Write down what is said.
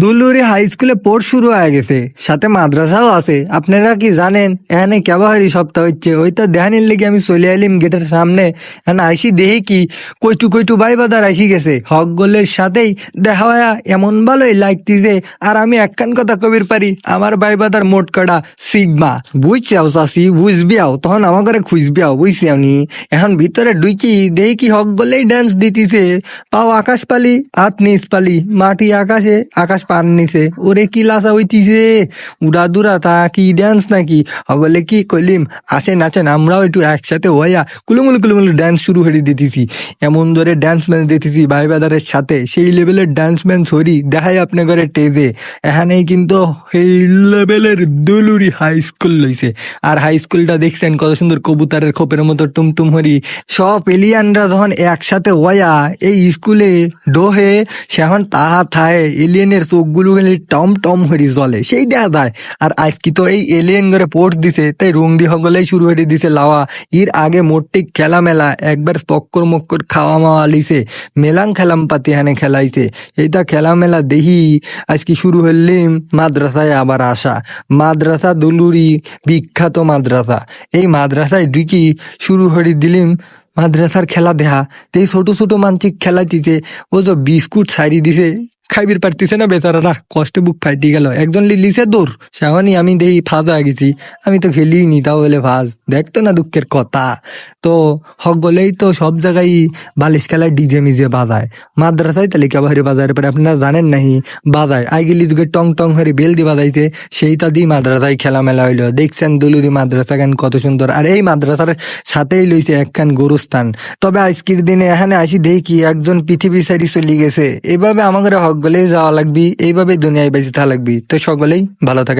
দুলুরি high স্কুলে পড় শুরু হয়ে গেছে। সাথে মাদ্রাসাও আছে। আপনারা কি জানেন? এখানে কেবাহারি সপ্তাহ হচ্ছে। ওইটা দেহানির লেগে আমি চলে আইলিম গেটের সামনে। এখন আইসি দেহি কি কইটু কইটু ভাই বাদার আইসি গেছে। হক গোলের সাথেই দেখা হয় এমন ভালোই লাগতিছে। আর আমি একখান কথা কবির পারি, আমার ভাই বাদার মোট কটা? সিগমা। বুঝছাও চাষি বুঝবি আও তখন আমার ঘরে খুঁজবিয়াও, বুঝছি আমি। এখন ভিতরে ডুইকি দেহি কি হক গোলেই ড্যান্স দিতিছে। পাও আকাশ পালি, হাত নিচ পালি, মাটি আকাশে, আকাশ পান নিছে। ওরে কি লাসা হইতিছে? উড়া দুরা তা কি ড্যান্স নাকি? হগলে কি কইলিম? আসেন আছেন আমরাও একটু একসাথে হইয়া কুলুমুলু কুলুমুলু ড্যান্স শুরু করে দিতেছি। এমন ধরে ড্যান্স ম্যান দিতেছি ভাই বাদারের সাথে। সেই লেভেলের ড্যান্স ম্যান সরি দেখাই আপনি ঘরে টেজে। এখানেই কিন্তু সেই লেভেলের দুলুরি হাই স্কুল লইছে। আর হাই স্কুলটা দেখছেন কত সুন্দর কবুতরের খোপের মতো টুমটুম হরি। সব এলিয়ানরা যখন একসাথে হইয়া এই স্কুলে ডোহে সেখন তাহা থায়, এলিয়েনের চোখগুলো খালি টম টম হরি জ্বলে। সেই দেখা যায়। আর আজকে তো এই এলিয়েন করে পোর্টস দিছে, তাই রং দি হগলেই শুরু হয়ে দিছে লাওয়া। এর আগে মোটটি খেলা মেলা একবার তক্কর মক্কর খাওয়া মাওয়া লিছে। মেলাং খেলাম পাতি হানে খেলাইছে। এইটা খেলা মেলা দেহি আজকে শুরু হইলিম মাদ্রাসায় আবার আসা। মাদ্রাসা দুলুরি, বিখ্যাত মাদ্রাসা। এই মাদ্রাসায় ঢুকি শুরু হয়ে দিলিম মাদ্রাসার খেলা দেহা তো ছোট ছোট মানচিক খেলাইতেছে। ও যে বিস্কুট ছাড়ি দিছে। খাইবির পারতিছে না বেচারারা? কষ্টে বুক ফাইটি গেল। একজন লিলিছে দূর। সেওয়ানি আমি দেখি ফাজ গেছি। আমি তো খেলি নি তাও বলে ফাজ। দেখতো না দুঃখের কথা। তো হক গলেই তো সব জায়গায় বালিশ খেলায় ডিজে মিজে বাজায়। মাদ্রাসায় তালিকা বাহারি বাজার পরে? আপনারা জানেন নাহি? বাজায়। আই গেলি যুগে টং টং হরে বেল দি বাজাইতে সেইটা দিয়ে মাদ্রাসায় খেলা মেলা হইল। দেখছেন দুলুরি মাদ্রাসা গান কত সুন্দর। আর এই মাদ্রাসার সাথেই লইছে একখান গরুস্থান। তবে আজকের দিনে এখানে আসি দেখি একজন পৃথিবী সারি চলে গেছে। এভাবে আমাদের হক গলেই যাওয়া লাগবি। এইভাবে দুনিয়ায় বেঁচে থাকা লাগবি। তো সকলেই ভালো থাকে